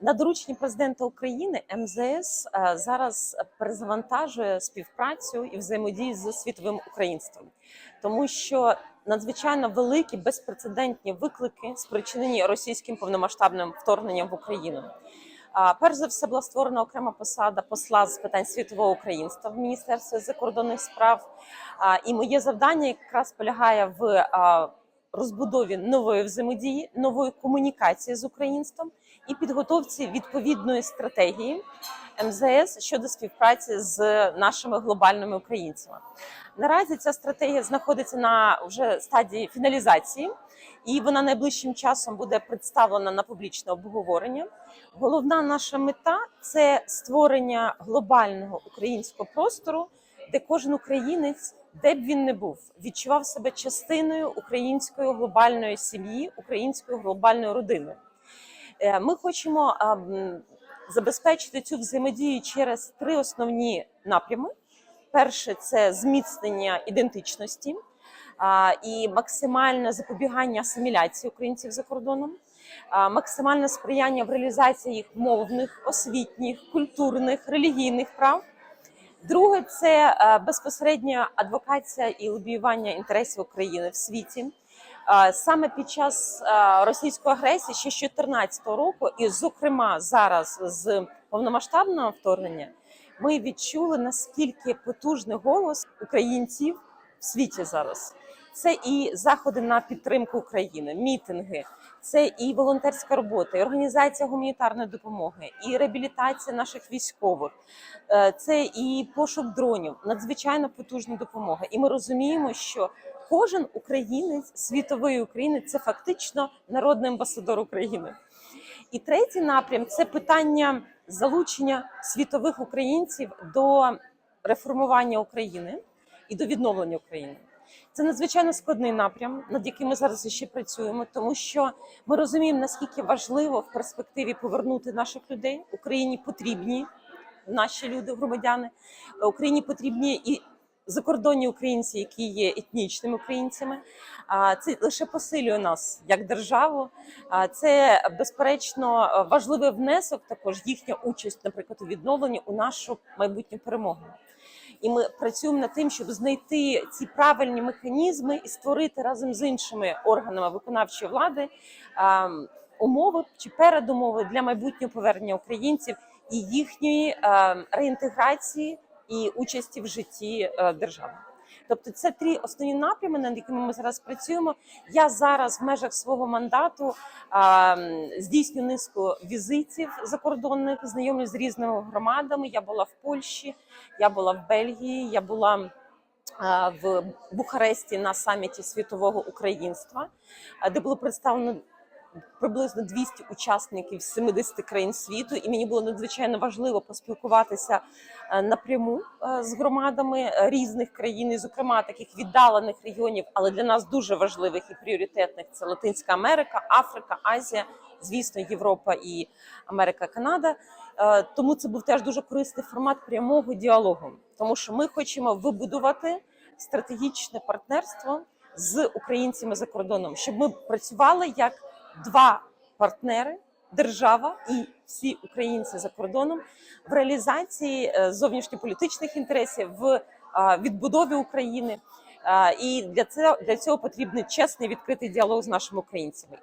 На дорученні президента України МЗС е, зараз перезавантажує співпрацю і взаємодію з світовим українством, тому що надзвичайно великі безпрецедентні виклики спричинені російським повномасштабним вторгненням в Україну. Перш за все була створена окрема посада посла з питань світового українства в Міністерстві закордонних справ. І моє завдання якраз полягає в розбудові нової взаємодії, нової комунікації з українством і підготовці відповідної стратегії МЗС щодо співпраці з нашими глобальними українцями. Наразі ця стратегія знаходиться на вже стадії фіналізації, і вона найближчим часом буде представлена на публічне обговорення. Головна наша мета це створення глобального українського простору, де кожен українець, де б він не був, відчував себе частиною української глобальної сім'ї, української глобальної родини. Е, Ми хочемо забезпечити цю взаємодію через три основні напрями. Перше це зміцнення ідентичності і максимальне запобігання асиміляції українців за кордоном, максимальне сприяння в реалізації їх мовних, освітніх, культурних, релігійних прав. Друге це е, безпосередня адвокація і лобіювання інтересів України в світі. Саме під час російської агресії ще з 2014 року, і, зокрема, зараз з повномасштабного вторгнення, ми відчули наскільки потужний голос українців в світі зараз. Це і заходи на підтримку України, мітинги, це і волонтерська робота, і організація гуманітарної допомоги, і реабілітація наших військових, Е, це і пошук дронів, надзвичайно потужна допомога. І ми розуміємо, що кожен українець, світовий українець, це фактично народний амбасадор України. І третій напрям це питання залучення світових українців до реформування України і до відновлення України. Це надзвичайно складний напрям, над яким ми зараз ще працюємо, тому що ми розуміємо, наскільки важливо в перспективі повернути наших людей. Україні потрібні наші люди, громадяни. Україні потрібні і закордонні українці, які є етнічними українцями. Це лише посилює нас як державу. Це безперечно важливий внесок. Також їхня участь, наприклад, у відновленні у нашу майбутню перемогу. І ми працюємо над тим, щоб знайти ці правильні механізми і створити разом з іншими органами виконавчої влади умови чи передумови для майбутнього повернення українців і їхньої реінтеграції і участі в житті е, держави. Тобто це три основні напрями, над якими ми зараз працюємо. Я зараз в межах свого мандату а, м, здійсню низку візитів закордонних, знайомлюсь з різними громадами. Я була в Польщі, я була в Бельгії, я була а, в Бухаресті на саміті світового українства, де було представлено приблизно 200 учасників з 70 країн світу, і мені було надзвичайно важливо поспілкуватися е, напряму е, з громадами різних країн, і, зокрема таких віддалених регіонів, але для нас дуже важливих і пріоритетних це Латинська Америка, Африка, Азія, звісно, Європа і Америка, Канада. Е, Тому це був теж дуже корисний формат прямого діалогу, тому що ми хочемо вибудувати стратегічне партнерство з українцями за кордоном, щоб ми працювали як два партнери, держава і всі українці за кордоном в реалізації е, зовнішньополітичних інтересів в е, відбудові України. Е, І для цього для цього потрібний чесний відкритий діалог з нашими українцями.